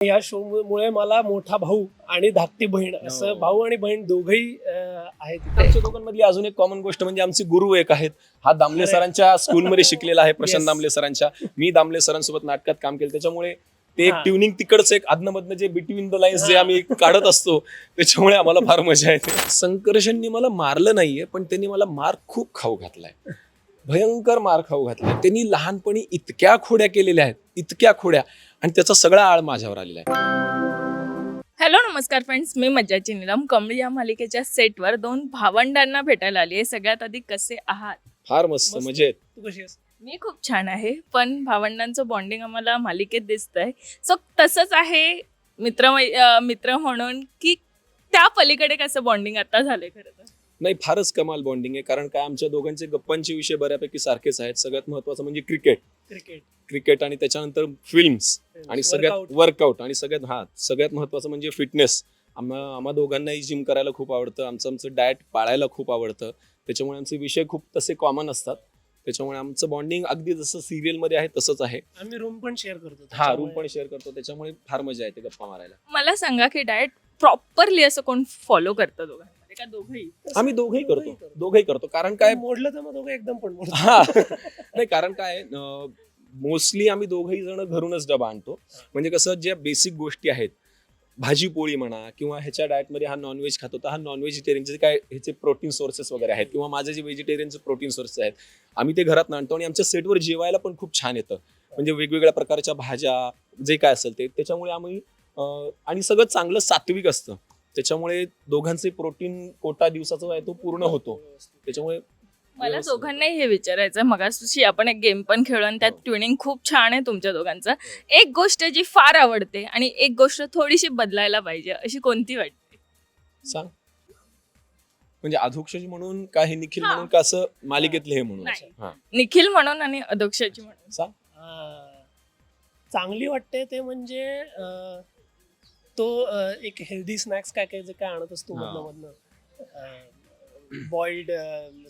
या शो मुळे मला मोठा भाऊ आणि धाकटी बहीण असं हो. भाऊ आणि बहीण दोघही आहेत. आमच्या दोघांमधली अजून एक कॉमन गोष्ट म्हणजे आमचे गुरु एक आहेत. हा दामले सरांच्या स्कूलमध्ये शिकलेला आहे प्रशांत. दामले सरांच्या. मी दामले सरांसोबत नाटकात काम केलं. त्याच्यामुळे ते एक. ट्युनिंग तिकडचं एक आदनमधनं जे बिटवीन द लाईन्स जे. आम्ही काढत असतो त्याच्यामुळे आम्हाला फार मजा येते. संकर्षणनी मला मारलं नाहीये पण त्यांनी मला मार खूप खाऊ घातलाय. भयंकर मार खाऊ घातलाय. त्यांनी लहानपणी इतक्या खोड्या केलेल्या आहेत इतक्या खोड्या. आणि त्याचा सगळा आळ माझ्यावर आलेला आहे. हॅलो नमस्कार फ्रेंड्स. मी मज्जाची नीलम कमळी या मालिकेच्या सेटवर दोन भावंडांना भेटायला आली आहे. सगळ्यात आधी कसे आहात? फार मस्त. मजेत. तू कशी मी खूप छान आहे पण भावंडांचं बॉन्डिंग आम्हाला मालिकेत दिसतंय. सो तसंच आहे मित्र मित्र म्हणून की त्या पलीकडे कसं बॉन्डिंग आता झालंय खरं तर? नाही फारच कमाल बॉन्डिंग आहे. कारण काय आमच्या दोघांचे गप्पांचे विषय बऱ्यापैकी सारखेच आहेत. सगळ्यात महत्वाचं म्हणजे क्रिकेट क्रिकेट क्रिकेट आणि त्याच्यानंतर फिल्म्स आणि सगळ्यात. वर्कआउट आणि सगळ्यात हा सगळ्यात महत्वाचं म्हणजे फिटनेस आम्हा आम्हा दोघांनाही जिम करायला खूप आवडतं. आमचं आमचं डाएट पाळायला खूप आवडतं. त्याच्यामुळे आमचे विषय खूप तसे कॉमन असतात. त्याच्यामुळे आमचं बॉन्डिंग अगदी जसं सिरियलमध्ये आहे तसंच आहे. आम्ही रूम पण शेअर करतो हा रूम पण शेअर करतो. त्याच्यामुळे फार मजा येते गप्पा मारायला. मला सांगा की डाएट प्रॉपरली असं कोण फॉलो करतं दोघांमध्ये का दोघंही? आम्ही दोघंही करतो. दोघंही करतो. कारण काय मोडलं तर मग दोघं एकदम पण मोडतो हा. नाही कारण काय मोस्टली आम्ही दोघही जण घरूनच डबा आणतो. म्हणजे कसं ज्या बेसिक गोष्टी आहेत भाजी पोळी म्हणा किंवा ह्याच्या डाएटमध्ये हा नॉनव्हेज खातो तर हा नॉन व्हेजिटेरियनचे काय ह्याचे प्रोटीन सोर्सेस वगैरे आहेत किंवा माझे जे व्हेजिटेरियनचे प्रोटीन सोर्सेस आहेत आम्ही ते घरात आणतो आणि आमच्या सेटवर जेवायला पण खूप छान येतं. म्हणजे वेगवेगळ्या प्रकारच्या भाज्या जे काय असेल ते त्याच्यामुळे आम्ही आणि सगळं चांगलं सात्विक असतं. त्याच्यामुळे दोघांचे प्रोटीन कोटा दिवसाचा जो आहे तो पूर्ण होतो. त्याच्यामुळे मला. दोघांनाही हे विचारायचं मगाशी आपण एक गेम पण खेळलो आणि त्यात हो. ट्युनिंग खूप छान आहे तुमच्या दोघांचं. एक गोष्ट जी फार आवडते आणि एक गोष्ट थोडीशी बदलायला पाहिजे अशी कोणती वाटते? सांग. म्हणजे अधोक्षज म्हणून का हे निखिल हा. म्हणून का असं मालिकेतले हे म्हणून. हा. निखिल म्हणून आणि अधोक्षाची म्हणून. सांग. चांगली वाटते ते म्हणजे तो एक हेल्दी स्नॅक्स काय काय जे काय आणत असतो. मधनं मधनं बॉइल्ड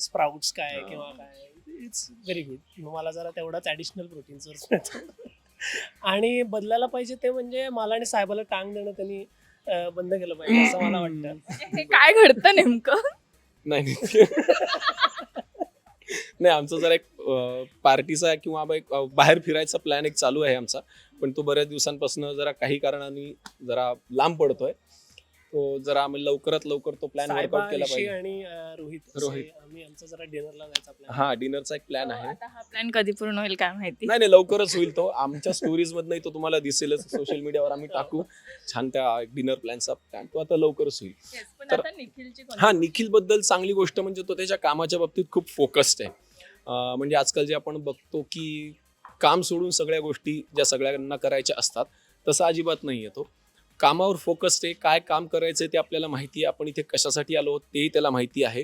स्प्राउट्स काय हा. किंवा काय इट्स व्हेरी गुड मला जरा तेवढाच ऍडिशनल प्रोटीन सोर्स मिळतो. आणि बदलायला पाहिजे ते म्हणजे मला आणि साहेबाला टांग देणं त्यांनी बंद केलं पाहिजे असं मला वाटतं. काय घडतं नेमकं? नाही. नाही. आमचा जरा एक पार्टीचा किंवा बाहेर फिरायचा प्लॅन एक चालू आहे आमचा. पण तो बऱ्याच दिवसांपासून जरा काही कारणाने जरा लांब पडतोय. तो जरा आम्ही लवकरात लवकर तो प्लॅन वर्कआउट केला पाहिजे. आणि रोहित रोहित. आम्ही आमचा जरा डिनरला जायचा प्लॅन हा डिनरचा एक प्लॅन आहे. आता हा प्लॅन कधी पूर्ण होईल काय माहिती? नाही नाही लवकरच होईल तो. आमच्या स्टोरीज मधनही तो तुम्हाला दिसेलच. सोशल मीडियावर आम्ही टाकू. छान त्या डिनर प्लॅनचा प्लॅन तो आता लवकरच होईल. तर- हा निखिलबद्दल चांगली गोष्ट म्हणजे तो त्याच्या कामाच्या बाबतीत खूप फोकस्ड आहे. म्हणजे आजकाल जे आपण बघतो की काम सोडून सगळ्या गोष्टी ज्या सगळ्यांना करायच्या असतात तसं अजिबात नाही आहे तो कामावर फोकस्ड आहे काय काम करायचं ते आपल्याला माहिती आहे. आपण इथे कशासाठी आलो आहोत तेही त्याला माहिती आहे.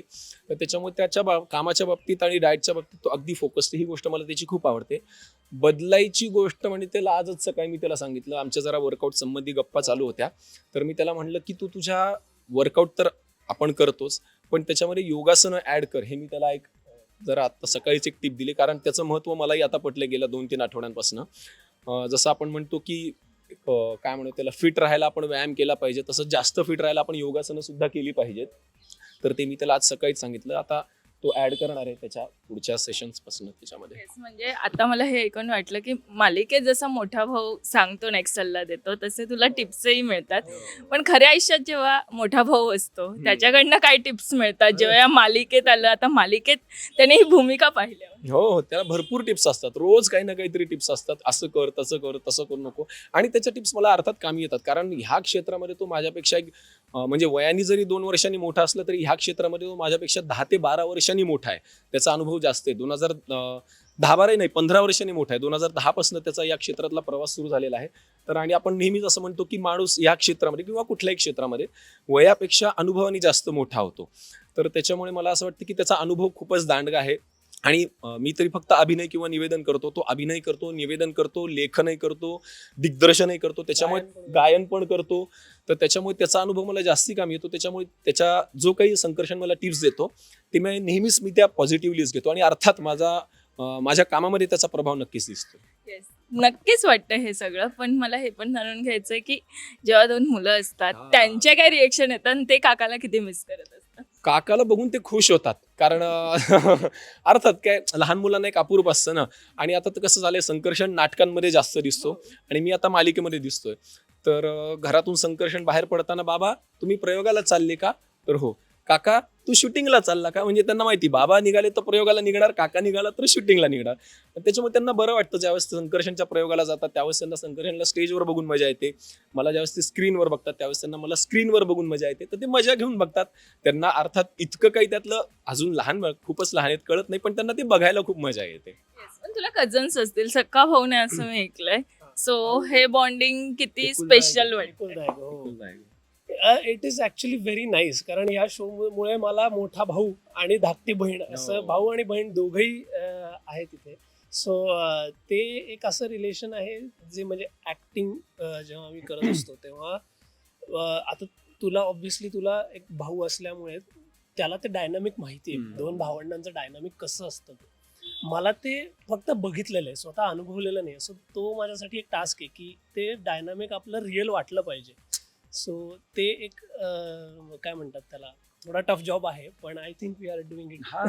तर त्याच्यामुळे त्याच्या बा कामाच्या बाबतीत आणि डाएटच्या बाबतीत तो अगदी फोकस्ड ही गोष्ट मला त्याची खूप आवडते. बदलायची गोष्ट म्हणजे त्याला आजच सकाळी मी त्याला सांगितलं आमच्या जरा वर्कआउट संबंधी गप्पा चालू होत्या. तर मी त्याला म्हणलं की तू तुझ्या वर्कआउट तर आपण करतोच पण त्याच्यामध्ये योगासनं ॲड कर. हे मी त्याला एक जरा आता सकाळीच एक टिप दिली कारण त्याचं महत्त्व मलाही आता पटलं गेलं दोन तीन आठवड्यांपासून. जसं आपण म्हणतो की काय म्हणतो त्याला फिट राहायला आपण व्यायाम केला पाहिजे तसं जास्त फिट राहायला आपण योगासनं सुद्धा केली पाहिजेत. तर ते मी त्याला आज सकाळीच सांगितलं. आता तो ऍड करणार आहे त्याच्या पुढच्या सेशन्सपासून त्याच्यामध्ये. Yes, म्हणजे आता मला हे ऐकून वाटलं की मालिकेत जसा मोठा भाऊ सांगतो नेक्स्ट सल्ला देतो तसे तुला टिप्सही मिळतात. पण खऱ्या आयुष्यात जेव्हा मोठा भाऊ असतो त्याच्याकडनं काय टिप्स मिळतात. जेव्हा या मालिकेत आलं आता मालिकेत त्याने ही भूमिका पाहिल्या हो हो. त्याला भरपूर टिप्स असतात. रोज काही ना काहीतरी टिप्स असतात. असं कर तसं कर तसं करू नको. आणि त्याच्या टिप्स मला अर्थात कामी येतात. कारण ह्या क्षेत्रामध्ये तो माझ्यापेक्षा एक म्हणजे वयाने जरी दोन वर्षांनी मोठा असला तरी ह्या क्षेत्रामध्ये तो माझ्यापेक्षा दहा ते बारा वर्षांनी मोठा आहे. त्याचा अनुभव जास्त आहे. दोन हजार दहा बाराही नाही पंधरा वर्षांनी मोठा आहे. दोन हजार दहापासून त्याचा या क्षेत्रातला प्रवास सुरू झालेला आहे. तर आणि आपण नेहमीच असं म्हणतो की माणूस या क्षेत्रामध्ये किंवा कुठल्याही क्षेत्रामध्ये वयापेक्षा अनुभवाने जास्त मोठा होतो. तर त्याच्यामुळे मला असं वाटतं की त्याचा अनुभव खूपच दांडगा आहे. आणि मी तरी फक्त अभिनय किंवा निवेदन करतो. तो अभिनय करतो निवेदन करतो लेखनही करतो दिग्दर्शनही करतो. त्याच्यामुळे गायन पण. करतो. तर त्याच्यामुळे त्याचा अनुभव मला जास्ती काम येतो. त्याच्यामुळे त्याच्या जो काही संकर्षण मला टिप्स देतो ते मी नेहमीच मी त्या पॉझिटिव्हलीच घेतो. आणि अर्थात माझा माझ्या कामामध्ये त्याचा प्रभाव नक्कीच दिसतो. Yes. नक्कीच वाटतं हे सगळं. पण मला हे पण जाणून घ्यायचंय की जेव्हा दोन मुलं असतात. त्यांच्या काय रिएक्शन येतात आणि ते काकाला किती मिस करत असतात? काकाला बघून ते खुश होतात. कारण अर्थात काय लहान मुलांना एक अपूर्व असतं ना. आणि आता तर कसं झालंय संकर्षण नाटकांमध्ये जास्त दिसतो. आणि मी आता मालिकेमध्ये दिसतोय. तर घरातून संकर्षण बाहेर पडताना बाबा तुम्ही प्रयोगाला चालले का? तर हो. काका तू शूटिंगला चालला का? म्हणजे त्यांना माहिती बाबा निघाले तर प्रयोगाला निघणार काका निघाला तर शूटिंगला निघणार. त्याच्यामुळे त्यांना बरं वाटतं ज्यावेळेस संकर्षणच्या प्रयोगाला जातात त्यावेळेस त्यांना संकर्षणला स्टेजवर बघून मजा येते. मला ज्यावेळेस ते स्क्रीनवर बघतात त्यावेळेस त्यांना मला स्क्रीनवर बघून मजा येते. तर ते मजा घेऊन बघतात. त्यांना अर्थात इतकं काही त्यातलं अजून लहान खूपच लहान आहेत कळत नाही पण त्यांना ते बघायला खूप मजा येते. पण तुला कझन्स असतील सक्का भाऊ नाही असं मी ऐकलंय. सो हे. बॉन्डिंग किती. स्पेशल वाटतं हो. It is actually very nice कारण या शो मुळे मला मोठा भाऊ आणि धाकटी बहीण असं हो. भाऊ आणि बहीण दोघही आहे तिथे सो ते एक असं रिलेशन आहे जे म्हणजे ऍक्टिंग जेव्हा आम्ही करत असतो तेव्हा आता तुला ऑब्व्हियसली तुला एक भाऊ असल्यामुळे त्याला ते डायनामिक माहिती आहे. दोन भावंडांचं डायनामिक कसं असतं मला ते फक्त बघितलेलं आहे. स्वतः अनुभवलेलं नाही सो तो माझ्यासाठी एक टास्क आहे की ते डायनामिक आपलं रिअल वाटलं पाहिजे. सो ते एक अं, काय म्हणतात त्याला? थोडा टफ जॉब आहे पण I think we are doing it हा.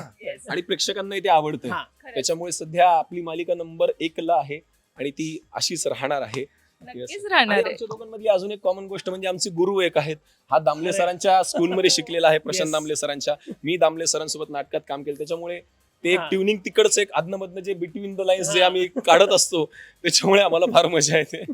आणि प्रेक्षकांनाही ते आवडतं हा. त्याच्यामुळे सध्या आपली मालिका नंबर एक ला आहे आणि ती अशीच राहणार आहे. नक्कीच आणि राहणार आहे. आमच्या दोघांमधली अजून एक कॉमन गोष्ट म्हणजे आमचे गुरु एक आहेत. हा दामले सरांच्या स्कूलमध्ये शिकलेला आहे प्रशांत Yes. दामले सरांच्या. मी दामले सरांसोबत नाटकात काम केलं. त्याच्यामुळे ते एक हा. ट्युनिंग तिकडचं एक आदनमधनं जे बिटवीन द लाईन्स जे हा. आम्ही काढत असतो त्याच्यामुळे आम्हाला फार मजा येते.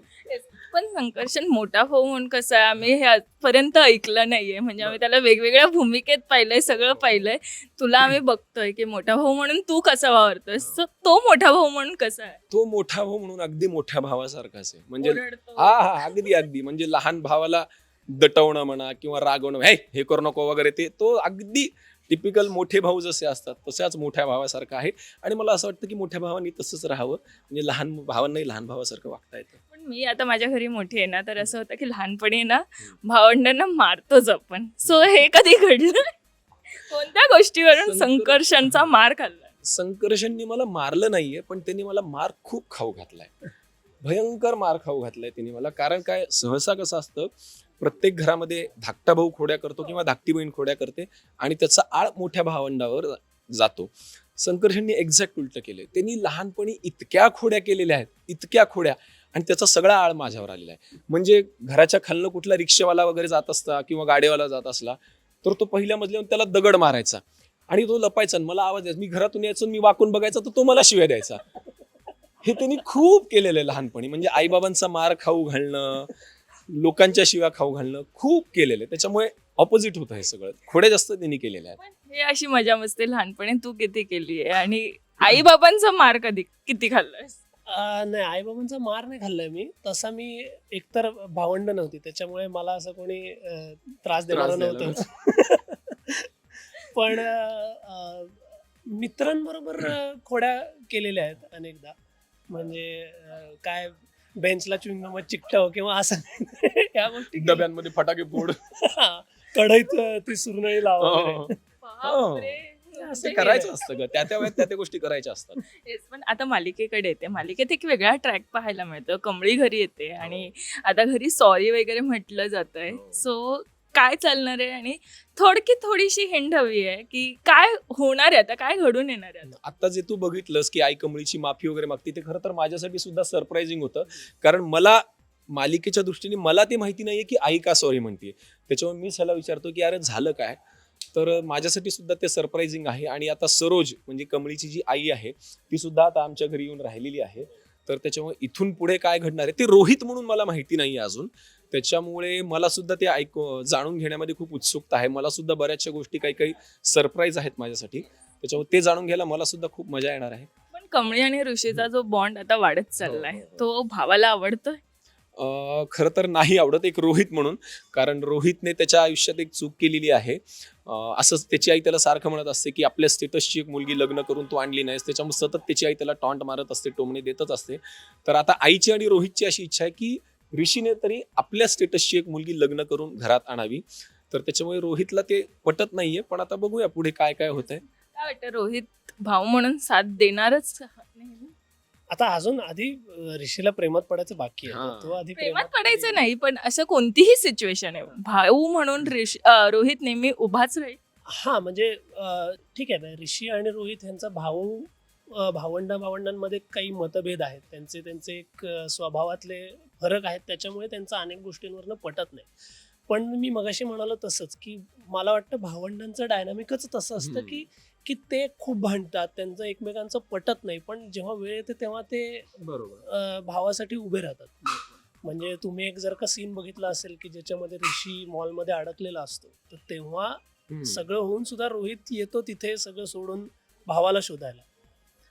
पण संकर्षण मोठा भाऊ म्हणून कसं आहे आम्ही हे आजपर्यंत ऐकलं नाहीये. म्हणजे आम्ही त्याला वेगवेगळ्या भूमिकेत पाहिलंय सगळं पाहिलंय. तुला आम्ही बघतोय की मोठा भाऊ म्हणून तू कसा वावरतोय So तो मोठा भाऊ म्हणून कसा आहे? तो मोठा भाऊ म्हणून अगदी मोठ्या भावासारखाच आहे. म्हणजे ओरडतो. हा हा अगदी अगदी. म्हणजे लहान भावाला दटवणं म्हणा किंवा रागवणं हे हे करू नको वगैरे ते. तो अगदी टिपिकल मोठे भाऊ जसे असतात तशाच मोठ्या भावासारखा आहे. आणि मला असं वाटतं की मोठ्या भावांनी तसंच राहावं. म्हणजे लहान भावांनाही लहान भावासारखं वागता येतं. मी आता माझ्या घरी मोठी आहे ना तर असं होतं की लहानपणी ना भावंडांना मारतोच आपण सो हे कधी घडलं? कोणत्या गोष्टीवरून संकर- संकर्षणचा मार खाल्ला? संकर्षणनी मला मारलं नाहीये पण त्यांनी मला मार खूप खाऊ घातलाय. भयंकर मार खाऊ घातलाय त्यांनी मला. कारण काय सहसा कसं असतं प्रत्येक घरामध्ये धाकटा भाऊ खोड्या करतो किंवा धाकटी बहीण खोड्या करते आणि त्याचा आळ मोठ्या भावंडावर जातो. संकर्षणनी एक्झॅक्ट उलट केले त्यांनी लहानपणी इतक्या खोड्या केलेल्या आहेत इतक्या खोड्या. आणि त्याचा सगळा आळ माझ्यावर आलेला आहे. म्हणजे घराच्या खालनं कुठला रिक्षावाला वगैरे जात असता किंवा गाडीवाला जात असला तर तो पहिल्या मजल्यावर त्याला दगड मारायचा आणि तो लपायचा आणि मला आवाज द्यायचा मी घरातून यायचो मी वाकून बघायचा तर तो मला शिव्या द्यायचा. हे त्यांनी खूप केलेलं आहे लहानपणी. म्हणजे आईबाबांचा मार खाऊ घालणं लोकांच्या शिव्या खाऊ घालणं खूप केलेलं आहे. त्याच्यामुळे ऑपोजिट होतं हे सगळं. खोड्या जास्त त्यांनी केलेल्या आहेत हे अशी मजा मस्ती लहानपणी तू किती केली आहे? आणि आई बाबांचा मार कधी किती खाल्लायस? नाही आईबाबांचा मार नाही खाल्लाय मी तसा मी एकतर भावंड नव्हती त्याच्यामुळे मला असं कोणी अं, त्रास देणार द्यायला नव्हतं पण अं, मित्रांबरोबर अं, खोड्या केलेल्या आहेत अनेकदा म्हणजे अं, काय बेंचला चुंगम चिकटव किंवा असं या गोष्टी केल्या. डब्यांमध्ये फटाके फोड हा, कढईत अं, ती सुरनळी लाव वगैरे. बापरे. असं करायचं असतं ग. त्या त्या वेळेत त्या त्या गोष्टी करायच्या असतात. पण आता मालिकेकडे येते. मालिकेत एक वेगळा ट्रॅक पाहायला मिळतो. कमळी घरी येते आणि आता घरी सॉरी वगैरे म्हटलं जात आहे हो. सो काय चालणार आहे? आणि थोडकी थोडीशी हिंड हवी आहे की काय होणार आहे? आता काय घडून येणार आहे? आता? आता जे तू बघितलंस की आई कमळीची माफी वगैरे मागते ते खरं तर माझ्यासाठी सुद्धा सरप्राइझिंग होतं. कारण मला मालिकेच्या दृष्टीने मला ते माहिती नाहीये की आई का सॉरी म्हणते त्याच्यामुळे मीच ह्याला विचारतो की अरे झालं काय? तर माझ्यासाठी सुद्धा ते सरप्राइझिंग आहे. आणि आता सरोज म्हणजे कमळीची जी आई आहे ती सुद्धा आता आमच्या घरी येऊन राहिलेली आहे. तर त्याच्यामुळे इथून पुढे काय घडणार आहे ते रोहित म्हणून मला माहिती नाही अजून. त्याच्यामुळे मला सुद्धा ते ऐक जाणून घेण्यामध्ये खूप उत्सुकता आहे. मला सुद्धा बऱ्याचशा गोष्टी काही काही सरप्राईज आहेत माझ्यासाठी. त्याच्यामुळे ते जाणून घ्यायला मला सुद्धा खूप मजा येणार आहे. पण कमळी आणि ऋषीचा जो बॉन्ड आता वाढत चाललाय हो, हो, हो. तो भावाला आवडतोय? खरं तर नाही आवडत एक रोहित म्हणून. कारण रोहितने त्याच्या आयुष्यात एक चूक केलेली आहे. असंच त्याची आई त्याला सारखं म्हणत असते की आपल्या स्टेटसची एक मुलगी लग्न करून तू आणली नाहीस त्याच्यामुळे सतत त्याची आई त्याला टॉन्ट मारत असते टोमणे देतच असते. तर आता आईची आणि रोहितची अशी इच्छा आहे की ऋषीने तरी आपल्या स्टेटसची एक मुलगी लग्न करून घरात आणावी. तर त्याच्यामुळे रोहितला ते पटत नाहीये पण आता बघूया पुढे काय काय होतंय. काय वाटतं रोहित भाऊ म्हणून साथ देणारच आता अजून आधी ऋषीला प्रेमात पडायचं बाकी आहे. हा. तो आधी प्रेमात पडायचं नाही पण असं कोणतीही सिच्युएशन आहे. भाऊ म्हणून ऋष- रोहित नेहमी उभाच राहील. हा म्हणजे ठीक आहे ना ऋषी आणि रोहित यांचा भाऊ भावंडा भावंडांमध्ये काही मतभेद आहेत. त्यांचे त्यांचे एक स्वभावातले फरक आहेत. त्याच्यामुळे त्यांचं अनेक गोष्टींवरनं पटत नाही. पण मी मगाशी म्हणालो तसंच की मला वाटतं भावंडांचं डायनामिकच तसं असतं. की की ते खूप भांडतात त्यांचं एकमेकांचं पटत नाही. पण जेव्हा वेळ येते तेव्हा ते बरोबर. भावासाठी उभे राहतात. म्हणजे तुम्ही एक जर का सीन बघितला असेल की ज्याच्यामध्ये ऋषी मॉलमध्ये अडकलेला असतो तर तेव्हा सगळं होऊन सुद्धा रोहित येतो तिथे सगळं सोडून भावाला शोधायला.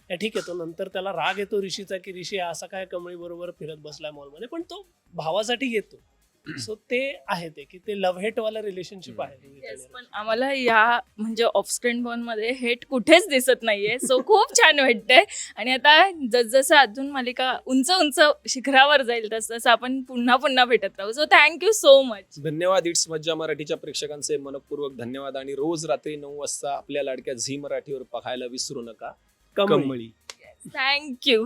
ठीक आहे तो नंतर त्याला राग येतो ऋषीचा की ऋषी असा काय कमळी बरोबर फिरत बसलाय मॉलमध्ये पण तो भावासाठी येतो. सो ते आहे ते की ते लव्ह हेट वाला रिलेशनशिप आहे पण आम्हाला या म्हणजे ऑफ स्क्रीन मध्ये हेट कुठेच दिसत नाहीये. सो खूप छान वाटतंय. आणि आता जसजसं अजून मालिका उंच उंच शिखरावर जाईल तस तसं आपण पुन्हा पुन्हा भेटत राहू. So thank you so much धन्यवाद. इट्स मज्जा मराठीच्या प्रेक्षकांचे मनपूर्वक धन्यवाद. आणि रोज रात्री नऊ वाजता आपल्या लाडक्या झी मराठीवर पाहायला विसरू नका. कमळी. कमळी. थँक्यू